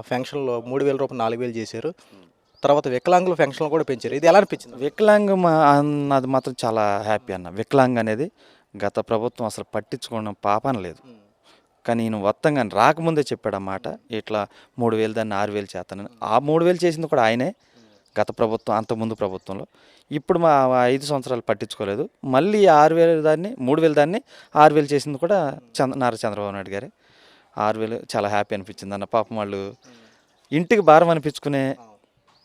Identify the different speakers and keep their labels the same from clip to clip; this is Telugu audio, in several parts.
Speaker 1: ఫెన్షన్లో మూడు వేల రూపాయలు నాలుగు వేలు చేశారు. తర్వాత వికలాంగుల ఫెన్షన్లు కూడా పెంచారు. ఇది ఎలా అనిపించింది?
Speaker 2: వికలాంగ అన్నది మాత్రం చాలా హ్యాపీ అన్న. వికలాంగ్ అనేది గత ప్రభుత్వం అసలు పట్టించుకోవడం పాపన లేదు. కానీ ఈయన మొత్తంగా రాకముందే చెప్పాడు అన్నమాట ఇట్లా మూడు వేలు దాన్ని ఆరు వేలు చేస్తానని. ఆ మూడు వేలు చేసింది కూడా ఆయనే గత ప్రభుత్వం అంతకుముందు ప్రభుత్వంలో. ఇప్పుడు మా ఐదు సంవత్సరాలు పట్టించుకోలేదు. మళ్ళీ ఆరు వేలు దాన్ని మూడు వేలు దాన్ని ఆరు వేలు చేసింది కూడా చంద్ర నారా చంద్రబాబు నాయుడు గారే. ఆరు వేలు చాలా హ్యాపీ అనిపించింది అన్న పాపం వాళ్ళు ఇంటికి భారం అనిపించుకునే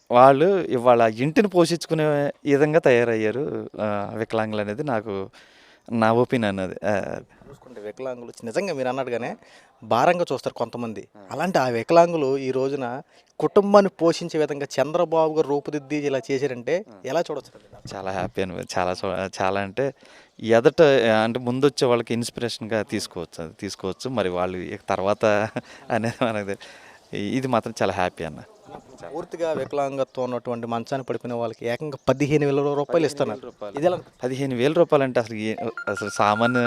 Speaker 2: వాళ్ళు ఇవాళ ఇంటిని పోషించుకునే విధంగా తయారయ్యారు వికలాంగులు అనేది నాకు నా ఒపీనియన్ అది.
Speaker 1: చూసుకుంటే వికలాంగులు నిజంగా మీరు అన్నట్టుగానే భారంగా చూస్తారు కొంతమంది. అలాంటి ఆ వికలాంగులు ఈ రోజున కుటుంబాన్ని పోషించే విధంగా చంద్రబాబు గారు రూపుదిద్ది ఇలా చేశారంటే ఎలా చూడొచ్చు?
Speaker 2: చాలా హ్యాపీ అని చాలా చాలా అంటే ఎదట అంటే ముందు వచ్చే వాళ్ళకి ఇన్స్పిరేషన్గా తీసుకోవచ్చు తీసుకోవచ్చు. మరి వాళ్ళు తర్వాత అనేది మనకు ఇది మాత్రం చాలా హ్యాపీ అన్న.
Speaker 1: పూర్తిగా వికలాంగత్వం ఉన్నటువంటి మంచాన్ని పడిపోయిన వాళ్ళకి ఏకంగా పదిహేను వేల రూపాయలు ఇస్తున్నారు. ఇది ఎలా?
Speaker 2: పదిహేను వేల రూపాయలు అంటే అసలు అసలు సామాన్య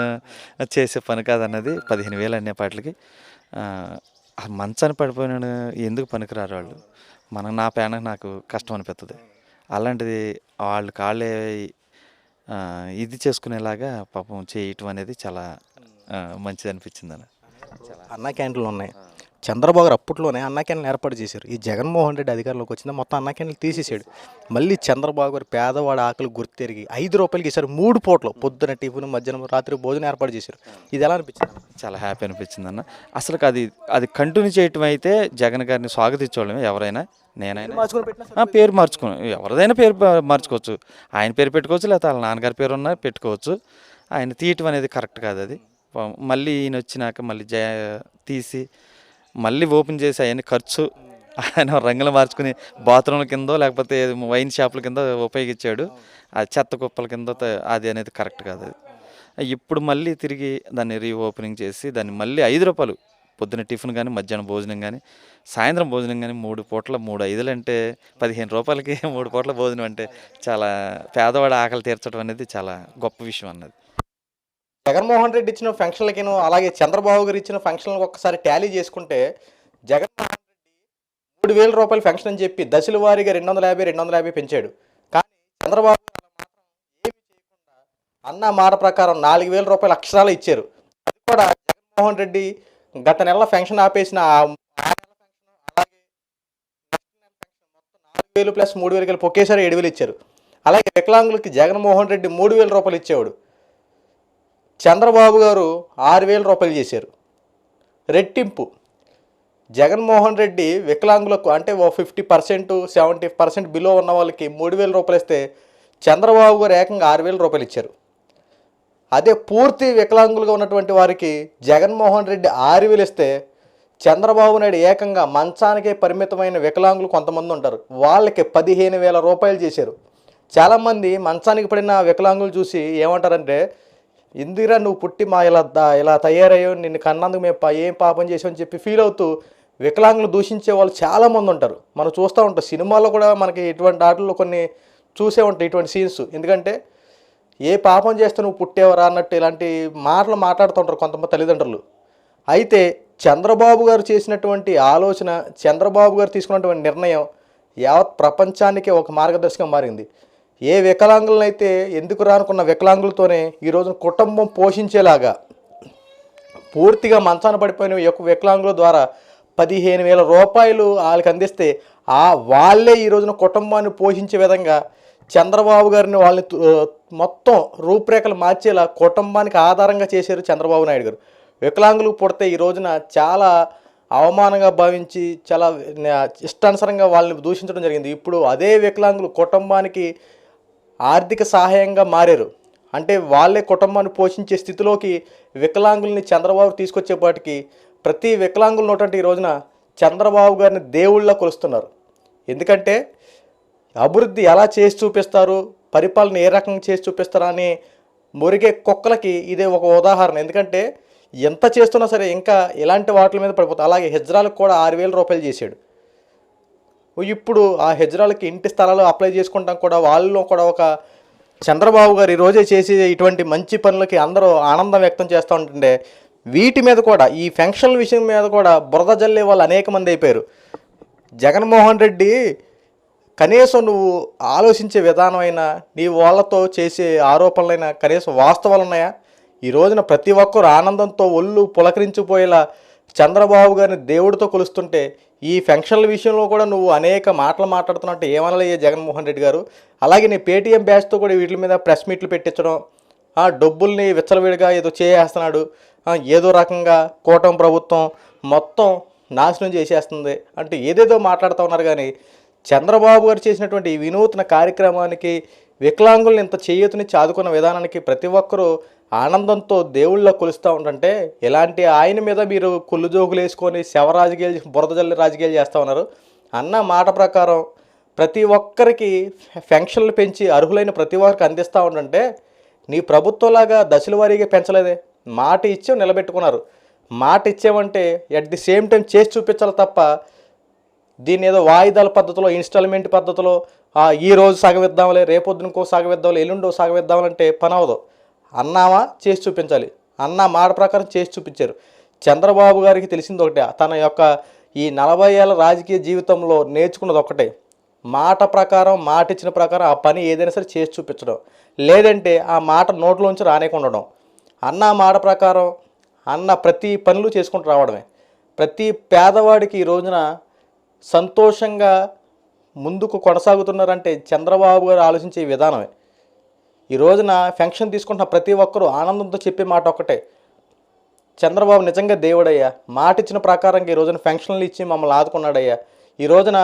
Speaker 2: చేసే పని కాదన్నది. పదిహేను వేలు అనేపాటికి ఆ, ఆ మంచాన్ని పడిపోయిన ఎందుకు పనికిరారు వాళ్ళు? మనం నా పేన నాకు కష్టం అనిపిస్తుంది అలాంటిది వాళ్ళు కాళ్ళే ఇది చేసుకునేలాగా పాపం చేయటం అనేది చాలా మంచిది అనిపించింది అన్న.
Speaker 1: అన్నా క్యాంటీన్లు ఉన్నాయి. చంద్రబాబు గారు అప్పట్లోనే అన్నా క్యాంటీన్లు ఏర్పాటు చేశారు. ఈ జగన్మోహన్ రెడ్డి అధికారంలోకి వచ్చిందా మొత్తం అన్నా క్యాంటీన్లు తీసేసాడు మళ్ళీ చంద్రబాబు గారు పేదవాడి ఆకలి గుర్తెరిగి ఐదు రూపాయలకి ఇచ్చారు మూడు పూటలు పొద్దున టిఫిన్ మధ్యాహ్నం రాత్రి భోజనం ఏర్పాటు చేశారు. ఇది ఎలా అనిపించింది?
Speaker 2: చాలా హ్యాపీ అనిపించింది అన్న అసలు అది అది కంటిన్యూ చేయటం అయితే జగన్ గారిని స్వాగతించోళ్ళమే ఎవరైనా నేనైనా.
Speaker 1: మార్చుకొని
Speaker 2: పేరు మార్చుకో ఎవరిదైనా పేరు మార్చుకోవచ్చు. ఆయన పేరు పెట్టుకోవచ్చు లేకపోతే వాళ్ళ నాన్నగారి పేరు ఉన్నా పెట్టుకోవచ్చు. ఆయన తీయటం అనేది కరెక్ట్ కాదు అది. మళ్ళీ ఈయన వచ్చినాక మళ్ళీ జయ తీసి మళ్ళీ ఓపెన్ చేసి అవన్నీ ఖర్చు ఆయన రంగులు మార్చుకుని బాత్రూమ్ల కిందో లేకపోతే వైన్ షాపుల కింద ఉపయోగించాడు. ఆ చెత్త కుప్పల కింద అది అనేది కరెక్ట్ కాదు అది. ఇప్పుడు మళ్ళీ తిరిగి దాన్ని రీఓపెనింగ్ చేసి దాన్ని మళ్ళీ ఐదు రూపాయలు పొద్దున టిఫిన్ కానీ మధ్యాహ్నం భోజనం కానీ సాయంత్రం భోజనం కానీ మూడు పూటల మూడు ఐదులు అంటే పదిహేను రూపాయలకి మూడు పూటల భోజనం అంటే చాలా పేదవాడి ఆకలి తీర్చడం అనేది చాలా గొప్ప విషయం అన్నది.
Speaker 1: జగన్మోహన్ రెడ్డి ఇచ్చిన ఫంక్షన్లకిను అలాగే చంద్రబాబు గారు ఇచ్చిన ఫంక్షన్లకు ఒక్కసారి టాలీ చేసుకుంటే జగన్మోహన్ రెడ్డి మూడు వేల రూపాయలు ఫంక్షన్ అని చెప్పి దశల వారీగా రెండు వందల యాభై రెండు వందల యాభై పెంచాడు. కానీ చంద్రబాబు చేయకుండా అన్న మాట ప్రకారం నాలుగు వేల రూపాయలు అక్షరాలు ఇచ్చారు. అది కూడా జగన్మోహన్ రెడ్డి గత నెల ఫంక్షన్ ఆపేసిన నాలుగు వేలు ప్లస్ మూడు వేలు కలిపి ఒకేసారి ఏడు వేలు ఇచ్చారు. అలాగే వికలాంగులకి జగన్మోహన్ రెడ్డి మూడు వేల రూపాయలు ఇచ్చేవాడు. చంద్రబాబు గారు ఆరు వేల రూపాయలు చేశారు. రెట్టింపు. జగన్మోహన్ రెడ్డి వికలాంగులకు అంటే ఓ fifty percent seventy percent below ఉన్న వాళ్ళకి మూడు వేల రూపాయలు ఇస్తే చంద్రబాబు గారు ఏకంగా ఆరు వేల రూపాయలు ఇచ్చారు. అదే పూర్తి వికలాంగులుగా ఉన్నటువంటి వారికి జగన్మోహన్ రెడ్డి ఆరు వేలు ఇస్తే చంద్రబాబు నాయుడు ఏకంగా మంచానికే పరిమితమైన వికలాంగులు కొంతమంది ఉంటారు. వాళ్ళకి పదిహేను వేల రూపాయలు చేశారు. చాలామంది మంచానికి పడిన వికలాంగులు చూసి ఏమంటారంటే ఇందిరా నువ్వు పుట్టి మా ఇలా ఇలా తయారయ్యో నిన్ను కన్నందుకు మేము ఏం పాపం చేసామని చెప్పి ఫీల్ అవుతూ వికలాంగులు దూషించే వాళ్ళు చాలామంది ఉంటారు. మనం చూస్తూ ఉంటాం. సినిమాలో కూడా మనకి ఇటువంటి ఆటల్లో కొన్ని చూసే ఉంటాయి ఇటువంటి సీన్స్ ఎందుకంటే ఏ పాపం చేస్తే నువ్వు పుట్టేవరా అన్నట్టు ఇలాంటి మాటలు మాట్లాడుతుంటారు కొంతమంది తల్లిదండ్రులు. అయితే చంద్రబాబు గారు చేసినటువంటి ఆలోచన చంద్రబాబు గారు తీసుకున్నటువంటి నిర్ణయం యావత్ ప్రపంచానికి ఒక మార్గదర్శకం మారింది. ఏ వికలాంగులనైతే ఎందుకు రానుకున్న వికలాంగులతోనే ఈ రోజున కుటుంబం పోషించేలాగా పూర్తిగా మంచాన పడిపోయిన ఈ యొక్క వికలాంగుల ద్వారా పదిహేను వేల రూపాయలు వాళ్ళకి అందిస్తే ఆ వాళ్ళే ఈ రోజున కుటుంబాన్ని పోషించే విధంగా చంద్రబాబు గారిని వాళ్ళని మొత్తం రూపురేఖలు మార్చేలా కుటుంబానికి ఆధారంగా చేశారు చంద్రబాబు నాయుడు గారు. వికలాంగులు పుడితే ఈ రోజున చాలా అవమానంగా భావించి చాలా ఇష్టానుసరంగా ఇష్టానుసారంగా వాళ్ళని దూషించడం జరిగింది. ఇప్పుడు అదే వికలాంగులు కుటుంబానికి ఆర్థిక సహాయంగా మారారు. అంటే వాళ్ళే కుటుంబాన్ని పోషించే స్థితిలోకి వికలాంగుల్ని చంద్రబాబు తీసుకొచ్చేపాటికి ప్రతి వికలాంగులు ఉన్నటువంటి ఈ రోజున చంద్రబాబు గారిని దేవుళ్ళ కొలుస్తున్నారు. ఎందుకంటే అభివృద్ధి ఎలా చేసి చూపిస్తారు పరిపాలన ఏ రకంగా చేసి చూపిస్తారా అని మురిగే కుక్కలకి ఇదే ఒక ఉదాహరణ. ఎందుకంటే ఎంత చేస్తున్నా సరే ఇంకా ఇలాంటి వాటి మీద పడిపోతుంది. అలాగే హెజ్రాలకు కూడా ఆరు వేల రూపాయలు చేశాడు. ఇప్పుడు ఆ హెజ్రాలకి ఇంటి స్థలాలు అప్లై చేసుకుంటాం కూడా వాళ్ళు కూడా ఒక చంద్రబాబు గారు ఈరోజే రోజే చేసి ఇటువంటి మంచి పనులకి అందరూ ఆనందం వ్యక్తం చేస్తూ ఉంటుండే. వీటి మీద కూడా ఈ ఫంక్షన్ల విషయం మీద కూడా బురద జల్లే వాళ్ళు అనేక మంది అయిపోయారు. జగన్మోహన్ రెడ్డి కనీసం నువ్వు ఆలోచించే విధానమైనా నీ వాళ్ళతో చేసే ఆరోపణలైనా కనీసం వాస్తవాలు ఉన్నాయా ఈ రోజున ప్రతి ఒక్కరు ఆనందంతో ఒళ్ళు పులకరించిపోయేలా చంద్రబాబు గారిని దేవుడితో కొలుస్తుంటే ఈ ఫంక్షన్ల విషయంలో కూడా నువ్వు అనేక మాటలు మాట్లాడుతున్నట్టు ఏమనలయ్యే జగన్మోహన్ రెడ్డి గారు. అలాగే నీ పేటీఎం బ్యాచ్తో కూడా వీటి మీద ప్రెస్ మీట్లు పెట్టించడం ఆ డబ్బుల్ని విచ్చలవిడిగా ఏదో చేసేస్తున్నాడు ఏదో రకంగా కూటమి ప్రభుత్వం మొత్తం నాశనం చేసేస్తుంది అంటే ఏదేదో మాట్లాడుతూ ఉన్నారు. కానీ చంద్రబాబు గారు చేసినటువంటి ఈ వినూత్న కార్యక్రమానికి వికలాంగుల్ని ఇంత చేయూతనిచ్చి ఆదుకున్న విధానానికి ప్రతి ఒక్కరూ ఆనందంతో దేవుళ్ళ కొలుస్తూ ఉంటుంటే ఇలాంటి ఆయన మీద మీరు కుళ్ళు జోకులు వేసుకొని శవ రాజకీయాలు బురద జల్లి రాజకీయాలు చేస్తూ ఉన్నారు. అన్న మాట ప్రకారం ప్రతి ఒక్కరికి ఫెన్షన్లు పెంచి అర్హులైన ప్రతి ఒక్కరికి అందిస్తూ ఉంటుంటే నీ ప్రభుత్వంలాగా దశల వారీగా పెంచలేదే. మాట ఇచ్చి నిలబెట్టుకున్నారు. మాట ఇచ్చేవంటే ఎట్ ది సేమ్ టైం చేసి చూపించాలి తప్ప దీన్ని ఏదో వాయిదాల పద్ధతిలో ఇన్స్టాల్మెంట్ పద్ధతిలో ఈ రోజు సగవిద్దాంలే రేపొద్దునకో సాగవిద్దాంలే ఎల్లుండో సగవిద్దామంటే పని అవదు అన్నామా చేసి చూపించాలి. అన్న మాట ప్రకారం చేసి చూపించారు. చంద్రబాబు గారికి తెలిసింది ఒకటే తన యొక్క ఈ నలభై ఏళ్ళ రాజకీయ జీవితంలో నేర్చుకున్నది ఒకటే. మాట ప్రకారం మాట ఇచ్చిన ప్రకారం ఆ పని ఏదైనా సరే చేసి చూపించడం. లేదంటే ఆ మాట నోట్లోంచి రానేకుండడం అన్న మాట ప్రకారం అన్న ప్రతి పనులు చేసుకుంటూ రావడమే. ప్రతి పేదవాడికి ఈ రోజున సంతోషంగా ముందుకు కొనసాగుతున్నారంటే చంద్రబాబు గారు ఆలోచించే విధానమే. ఈ రోజున ఫెన్షన్ తీసుకుంటున్న ప్రతి ఒక్కరూ ఆనందంతో చెప్పే మాట ఒకటే చంద్రబాబు నిజంగా దేవుడయ్యా. మాట ఇచ్చిన ప్రకారంగా ఈ రోజున ఫెన్షన్లు ఇచ్చి మమ్మల్ని ఆదుకున్నాడయ్యా. ఈ రోజున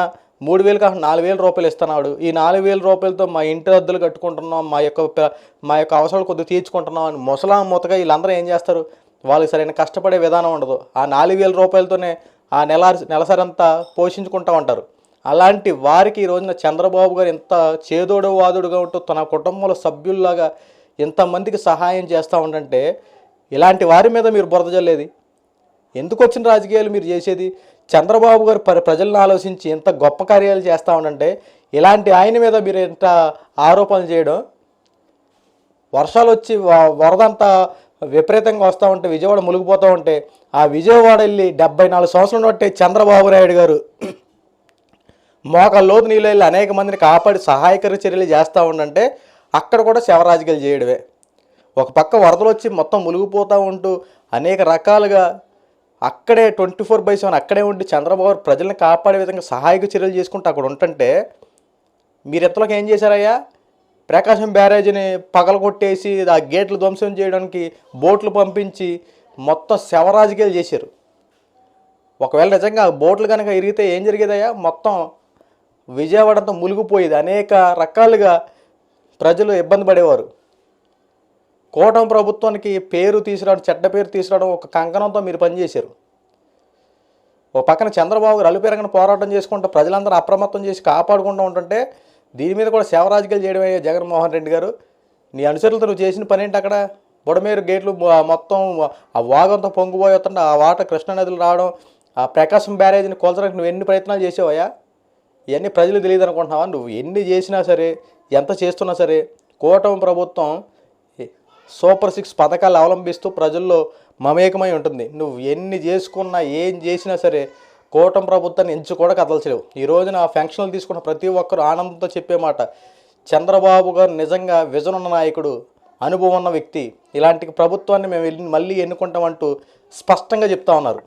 Speaker 1: మూడు వేలు కాకుండా నాలుగు వేల రూపాయలు ఇస్తున్నాడు. ఈ నాలుగు వేల రూపాయలతో మా ఇంటి అద్దెలు కట్టుకుంటున్నాం మా యొక్క మా యొక్క అవసరాలు కొద్దిగా తీర్చుకుంటున్నాం అని ముసలా మూతగా వీళ్ళందరూ ఏం చేస్తారు? వాళ్ళకి సరైన కష్టపడే విధానం ఉండదు. ఆ నాలుగు వేల రూపాయలతోనే ఆ నెల నెలసరంతా పోషించుకుంటూ ఉంటారు. అలాంటి వారికి ఈ రోజున చంద్రబాబు గారు ఎంత చేదోడు వాదుడుగా ఉంటూ తన కుటుంబంలో సభ్యుల్లాగా ఎంతమందికి సహాయం చేస్తూ ఉండంటే ఇలాంటి వారి మీద మీరు బురద జల్లేది? ఎందుకు వచ్చిన రాజకీయాలు మీరు చేసేది? చంద్రబాబు గారు ప్ర ప్రజలను ఆలోచించి ఎంత గొప్ప కార్యాలు చేస్తూ ఉండంటే ఇలాంటి ఆయన మీద మీరు ఎంత ఆరోపణలు చేయడం? వర్షాలు వచ్చి వ- వరదంతా విపరీతంగా వస్తూ ఉంటే విజయవాడ మునిగిపోతూ ఉంటే ఆ విజయవాడ వెళ్ళి డెబ్బై నాలుగు సంవత్సరాలు బట్టి చంద్రబాబు నాయుడు గారు మోకాళ్ళలోతు నీళ్ళు వెళ్ళి అనేక మందిని కాపాడి సహాయకర చర్యలు చేస్తూ ఉండంటే అక్కడ కూడా శవరాజకీయాలు చేయడమే. ఒక పక్క వరదలు వచ్చి మొత్తం మునిగిపోతూ ఉంటూ అనేక రకాలుగా అక్కడే ట్వంటీ ఫోర్ బై సెవెన్ అక్కడే ఉండి చంద్రబాబు ప్రజలను ప్రజల్ని కాపాడే విధంగా సహాయక చర్యలు చేసుకుంటూ అక్కడ ఉంటుంటే మీరు ఎంతలోకి ఏం చేశారయ్యా? ప్రకాశం బ్యారేజ్ని పగలగొట్టేసి ఆ గేట్లు ధ్వంసం చేయడానికి బోట్లు పంపించి మొత్తం శవరాజకీయాలు చేశారు. ఒకవేళ నిజంగా ఆ బోట్లు కనుక ఇరిగితే ఏం జరిగేదయ్యా? మొత్తం విజయవాడ అంతా మునిగిపోయేది. అనేక రకాలుగా ప్రజలు ఇబ్బంది పడేవారు. కూటమి ప్రభుత్వానికి పేరు తీసుకురావడం చెడ్డ పేరు తీసుకురావడం ఒక కంకణంతో మీరు పనిచేశారు. ఒక పక్కన చంద్రబాబు గారు అలుపెరగని పోరాటం చేసుకుంటూ ప్రజలందరూ అప్రమత్తం చేసి కాపాడుకుంటూ ఉంటుంటే దీని మీద కూడా సేవరాజకీయాలు చేయడమే జగన్మోహన్ రెడ్డి గారు నీ అనుచరులతో నువ్వు చేసిన పని ఏంటి అక్కడ? బుడమేరు గేట్లు మొత్తం ఆ వాగంతో పొంగిపోయి వస్తుంటే ఆ వాటర్ కృష్ణానదులు రావడం ఆ ప్రకాశం బ్యారేజ్ని కోల్చడానికి నువ్వు ఎన్ని ప్రయత్నాలు చేసేవయ్యా? ఇవన్నీ ప్రజలు తెలియదు అనుకుంటున్నావా నువ్వు ఎన్ని చేసినా సరే ఎంత చేస్తున్నా సరే కూటమి ప్రభుత్వం సూపర్ సిక్స్ పథకాలు అవలంబిస్తూ ప్రజల్లో మమేకమై ఉంటుంది. నువ్వు ఎన్ని చేసుకున్నా ఏం చేసినా సరే కూటమి ప్రభుత్వాన్ని ఎంచు కూడా కదలచలేవు. ఈ రోజున ఆ ఫంక్షన్లు తీసుకున్న ప్రతి ఒక్కరు ఆనందంతో చెప్పే మాట చంద్రబాబు గారు నిజంగా విజన్ ఉన్న నాయకుడు అనుభవం ఉన్న వ్యక్తి. ఇలాంటి ప్రభుత్వాన్ని మేము వెళ్ళి మళ్ళీ ఎన్నుకుంటామంటూ స్పష్టంగా చెప్తా ఉన్నారు.